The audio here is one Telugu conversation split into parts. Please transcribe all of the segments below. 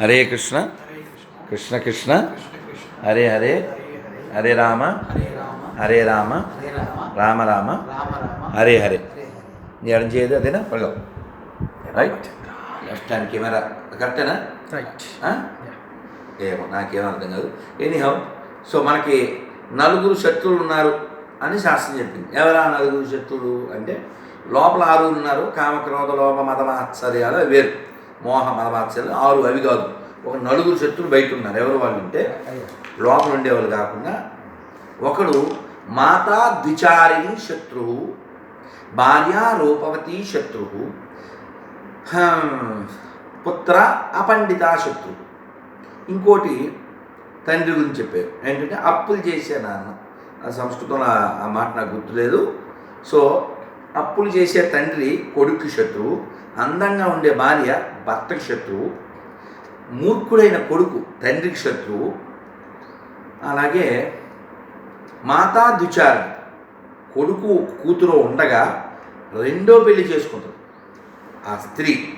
హరే కృష్ణ కృష్ణ కృష్ణ హరే హరే హరే రామ హరే రామ రామ రామ హరే హరే. నీ చేయదు అదేనా? పడగ రైట్ లెఫ్ట్ హ్యాండ్ కెమెరా కరెక్టేనా రైట్? ఏమో నాకేం అర్థం కాదు. ఎనీహౌ సో మనకి నలుగురు శత్రువులు ఉన్నారు అని శాస్త్రం చెప్పింది. ఎవరా నలుగురు శత్రువులు? అంటే లోపల ఆరు ఉన్నారు. కామక్రోధ లోప మత మాత్సర్యాలు వేరు. మోహ మత ఆరు అవి కాదు. ఒక నలుగురు శత్రులు బయట ఉన్నారు. ఎవరు వాళ్ళు అంటే లోపల ఉండేవాళ్ళు కాకుండా ఒకడు మాతా ద్విచారిణి శత్రువు భార్య రూపవతి శత్రువు పుత్ర అపండిత శత్రువు. ఇంకోటి తండ్రి గురించి చెప్పారు. ఏంటంటే అప్పులు చేసే నాన్న. ఆ సంస్కృతంలో ఆ మాట నాకు గుర్తులేదు. సో అప్పులు చేసే తండ్రి కొడుకు శత్రువు అందంగా ఉండే భార్య భర్తకి శత్రువు మూర్ఖుడైన కొడుకు తండ్రికి శత్రువు అలాగే మాతా దుచార కొడుకు కూతురు ఉండగా రెండో పెళ్ళి చేసుకుంటుంది ఆ స్త్రీ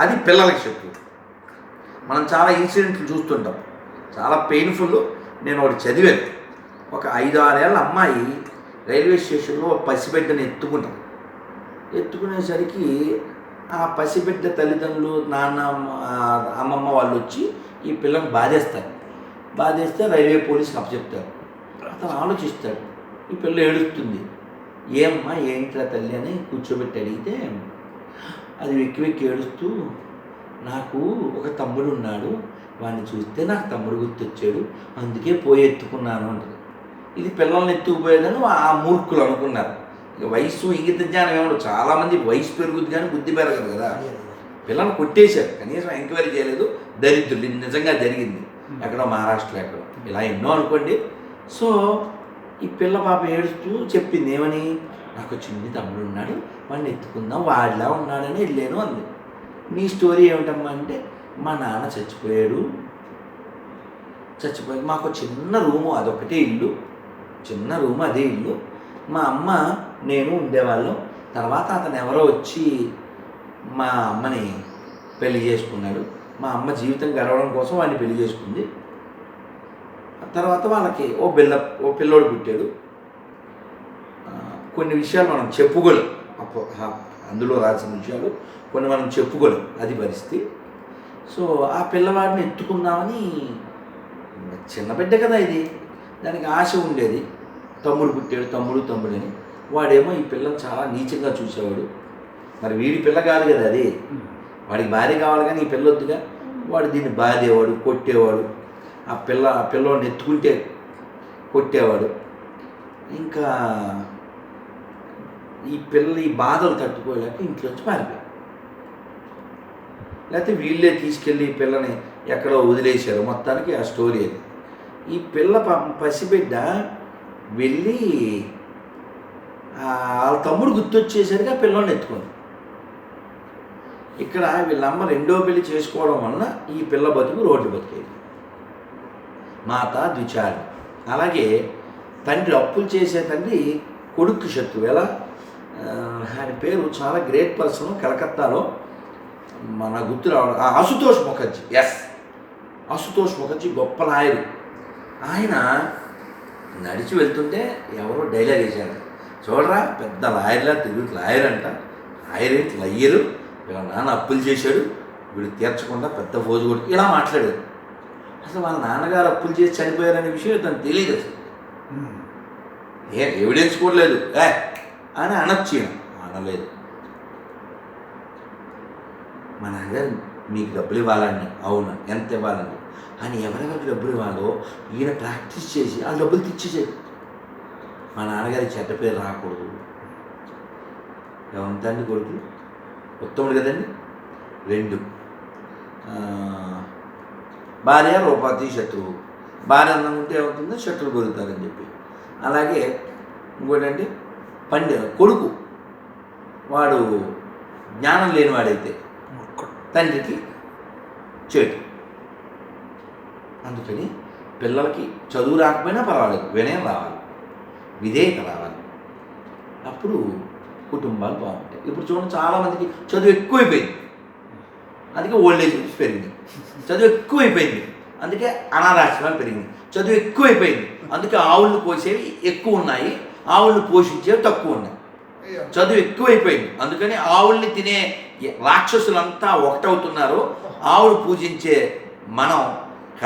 అది పిల్లలకి శత్రువు. మనం చాలా ఇన్సిడెంట్లు చూస్తుంటాం. చాలా పెయిన్ఫుల్ నేను ఒకటి చదివాను. ఒక ఐదు ఆరేళ్ళ అమ్మాయి రైల్వే స్టేషన్లో ఒక పసిబిడ్డని ఎత్తుకుంటాం ఎత్తుకునేసరికి ఆ పసిబిడ్డ తల్లిదండ్రులు నాన్న అమ్మమ్మ వాళ్ళు వచ్చి ఈ పిల్లని బాధేస్తారు. బాధేస్తే రైల్వే పోలీసుకి అప్పచెప్తారు. అతను ఆలోచిస్తాడు ఈ పిల్ల ఏడుస్తుంది. ఏమ్మా ఏంట్రా తల్లి అని కూర్చోబెట్టి అడిగితే అది వెక్కి వెక్కి ఏడుస్తూ నాకు ఒక తమ్ముడు ఉన్నాడు వాడిని చూస్తే నాకు తమ్ముడు గుర్తొచ్చాడు అందుకే పోయి ఎత్తుకున్నాను అంటది. ఇది పిల్లల్ని ఎత్తుకుపోయేదని ఆ మూర్ఖులు అనుకున్నారు. ఇక వయసు ఇంగిత జ్ఞానం ఏమో చాలామంది వయసు పెరుగుద్ది కానీ బుద్ధి పెరగదు కదా. పిల్లల్ని కొట్టేశారు. కనీసం ఎంక్వైరీ చేయలేదు. దరిద్రులు. ఇది నిజంగా జరిగింది. ఎక్కడో మహారాష్ట్రలో ఎక్కడో. ఇలా ఎన్నో అనుకోండి. సో ఈ పిల్ల పాప ఏడుస్తూ చెప్పింది ఏమని? నాకు చిన్ని తమ్ముడు ఉన్నాడు. వాడిని ఎత్తుకుందాం. వాడిలా ఉన్నాడని వెళ్ళాను అంది. నీ స్టోరీ ఏమిటమ్మా అంటే మా నాన్న చచ్చిపోయాడు. చచ్చిపోయి మాకు చిన్న రూము అదొకటే ఇల్లు. చిన్న రూమ్ అదే ఇల్లు. మా అమ్మ నేను ఉండేవాళ్ళం. తర్వాత అతను ఎవరో వచ్చి మా అమ్మని పెళ్ళి చేసుకున్నాడు. మా అమ్మ జీవితం గడవడం కోసం వాడిని పెళ్ళి చేసుకుంది. తర్వాత వాళ్ళకి ఓ పిల్ల ఓ పిల్లోడు పుట్టాడు. కొన్ని విషయాలు మనం చెప్పుకోలేం. అప్పు- అందులో రాసిన విషయాలు కొన్ని మనం చెప్పుకోలేం. అది పరిస్థితి. సో ఆ పిల్లవాడిని ఎత్తుకుందామని చిన్న బిడ్డ కదా ఇది. దానికి ఆశ ఉండేది. తమ్ముడు పుట్టాడు తమ్ముడు తమ్ముడని వాడేమో ఈ పిల్లని చాలా నీచంగా చూసేవాడు. మరి వీడి పిల్ల కాదు కదా అది. వాడికి భార్య కావాలి కానీ ఈ పిల్ల వద్దుగా. వాడు దీన్ని బాధేవాడు కొట్టేవాడు. ఆ పిల్ల ఆ పిల్లవాడిని ఎత్తుకుంటే కొట్టేవాడు. ఇంకా ఈ పిల్ల ఈ బాధలు తట్టుకోలేక ఇంట్లోంచి పారిపోయాడు లేకపోతే వీళ్ళే తీసుకెళ్ళి ఈ పిల్లని ఎక్కడో వదిలేశారు. మొత్తానికి ఆ స్టోరీ అది. ఈ పిల్ల పసిబిడ్డ వెళ్ళి వాళ్ళ తమ్ముడు గుర్తొచ్చేసరికి ఆ పిల్లని ఎత్తుకుంది. ఇక్కడ వీళ్ళమ్మ రెండో పెళ్ళి చేసుకోవడం వలన ఈ పిల్ల బతుకు రోడ్డు బతికేది. మాత ద్విచారి. అలాగే తండ్రి అప్పులు చేసే తండ్రి కొడుకు శత్రువు. ఎలా? ఆయన పేరు చాలా గ్రేట్ పర్సన్ కలకత్తాలో. మన గుర్తు రావడం. ఆ, ముఖర్జీ. ఎస్. అశుతోష్ ముఖర్జీ గొప్ప నాయుడు ఆయన నడిచి వెళ్తుంటే ఎవరో డైలాగ్ వేశారు. చూడరా పెద్ద లాయర్లా తిరుగుతు లాయర్ అంట. లాయర్ ఏంటి లయ్యరు. వీళ్ళ నాన్న అప్పులు చేశాడు. వీడు తీర్చకుండా పెద్ద ఫోజు కొడుకు. ఇలా మాట్లాడారు. అసలు వాళ్ళ నాన్నగారు అప్పులు చేసి చనిపోయారనే విషయం తనకు తెలియదు అసలు. ఏ ఎవిడెన్స్ కూడా లేదు. ఏ అని అనొచ్చు. అనలేదు. మా నాన్నగారు మీకు డబ్బులు ఇవ్వాలండి. అవును ఎంత ఇవ్వాలండి? అని ఎవరెవరికి డబ్బులు ఇవ్వాలో ఈయన ప్రాక్టీస్ చేసి ఆ డబ్బులు తెచ్చేసాడు. మా నాన్నగారి చెడ్డ పేరు రాకూడదు. ఏమంతండి కొడుకు ఉత్తముడు కదండి? రెండు. భార్య రూపాతి శత్రువు. భార్య అన్నం ఉంటే ఏమవుతుందో శత్రువు కొరుకుతారని చెప్పి. అలాగే ఇంకోటంటే పండి కొడుకు. వాడు జ్ఞానం లేనివాడైతే తండ్రికి చెడు. అందుకని పిల్లలకి చదువు రాకపోయినా పర్వాలేదు వినయం రావాలి విధేయత రావాలి. అప్పుడు కుటుంబాలు బాగుంటాయి. ఇప్పుడు చూడండి చాలామందికి చదువు ఎక్కువైపోయింది. అందుకే ఓల్డేజ్ పెరిగింది. చదువు ఎక్కువైపోయింది. అందుకే అనాథాశ్రమాలు పెరిగింది. చదువు ఎక్కువైపోయింది. అందుకే ఆవులను కోసేవి ఎక్కువ ఉన్నాయి. ఆవులను పోషించేవి తక్కువ ఉన్నాయి. చదువు ఎక్కువైపోయింది. అందుకని ఆవుల్ని తినే రాక్షసులంతా ఒకటవుతున్నారు. ఆవులు పూజించే మనం